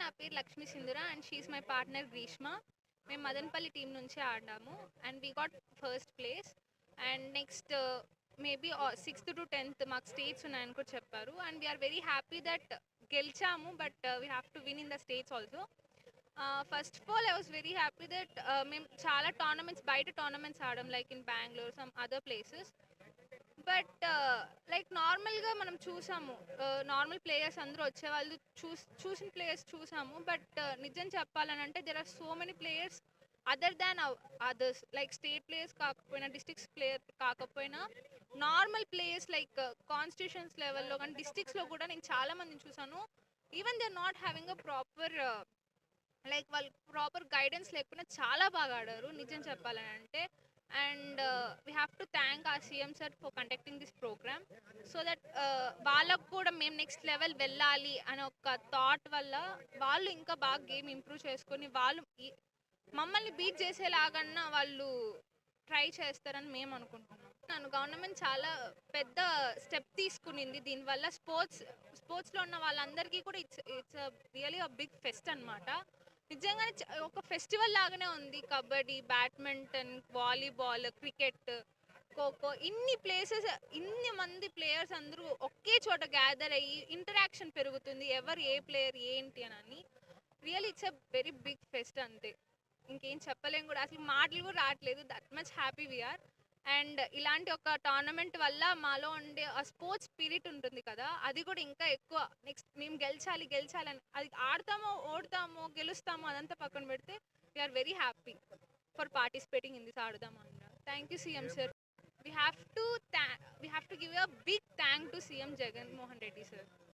నా పేరు Lakshmi Sindhura and she my partner Greeshma మేము మదనపల్లి టీం నుంచి ఆడాము and we got first place and next maybe sixth to tenth మాకు states ఉన్నాయని కూడా చెప్పారు. And we're very happy that గెలిచాము but we have to win in the states also first of all I was very happy that మేము చాలా tournaments బయట tournaments ఆడడం like in Bengaluru some other places but uh, like నార్మల్గా మనం చూసాము uh, normal players అందరూ వచ్చేవాళ్ళు చూస్ చూసిన ప్లేయర్స్ చూసాము బట్ uh, నిజం చెప్పాలని అంటే there are so many players other than others like state players కాకపోయినా డిస్ట్రిక్ట్స్ ప్లేయర్ కాకపోయినా నార్మల్ ప్లేయర్స్ లైక్ కాన్స్టిట్యూషన్స్ లెవెల్లో కానీ డిస్ట్రిక్ట్స్లో కూడా నేను చాలా మందిని చూసాను. Even they are not having a proper like వాళ్ళు ప్రాపర్ గైడెన్స్ లేకపోయినా చాలా బాగా ఆడారు. నిజం చెప్పాలని అంటే and we have to thank ఆ CM sir for conducting this programme so that వాళ్ళకు కూడా మేము నెక్స్ట్ లెవెల్ వెళ్ళాలి అనే ఒక థాట్ వల్ల వాళ్ళు ఇంకా బాగా గేమ్ ఇంప్రూవ్ చేసుకొని వాళ్ళు మమ్మల్ని బీట్ చేసేలాగన్నా వాళ్ళు ట్రై చేస్తారని మేము అనుకుంటున్నాం. నన్ను గవర్నమెంట్ చాలా పెద్ద స్టెప్ తీసుకునింది. దీనివల్ల స్పోర్ట్స్ స్పోర్ట్స్లో ఉన్న వాళ్ళందరికీ కూడా it's it's really a big fest అనమాట నిజంగానే ఒక ఫెస్టివల్ లాగానే ఉంది. Kabaddi badminton volleyball cricket kho kho ఇన్ని ప్లేసెస్ ఇన్ని మంది ప్లేయర్స్ అందరూ ఒకే చోట గ్యాదర్ అయ్యి ఇంటరాక్షన్ పెరుగుతుంది. ఎవరు ఏ ప్లేయర్ ఏంటి అని real it's a very big fest అంతే. ఇంకేం చెప్పలేం కూడా. అసలు మాటలు కూడా రావట్లేదు. That much happy we are and ఇలాంటి ఒక టోర్నమెంట్ వల్ల మాలో ఉండే ఆ స్పోర్ట్స్ స్పిరిట్ ఉంటుంది కదా అది కూడా ఇంకా ఎక్కువ. నెక్స్ట్ మేము గెలిచాలి గెలిచాలని అది ఆడతామో ఓడతామో గెలుస్తామో అదంతా పక్కన పెడితే we're very happy for participating in this ఆడదాం అన్న thank you CM sir we have to we have to give a big thank to CM Jagan Mohan Reddy sir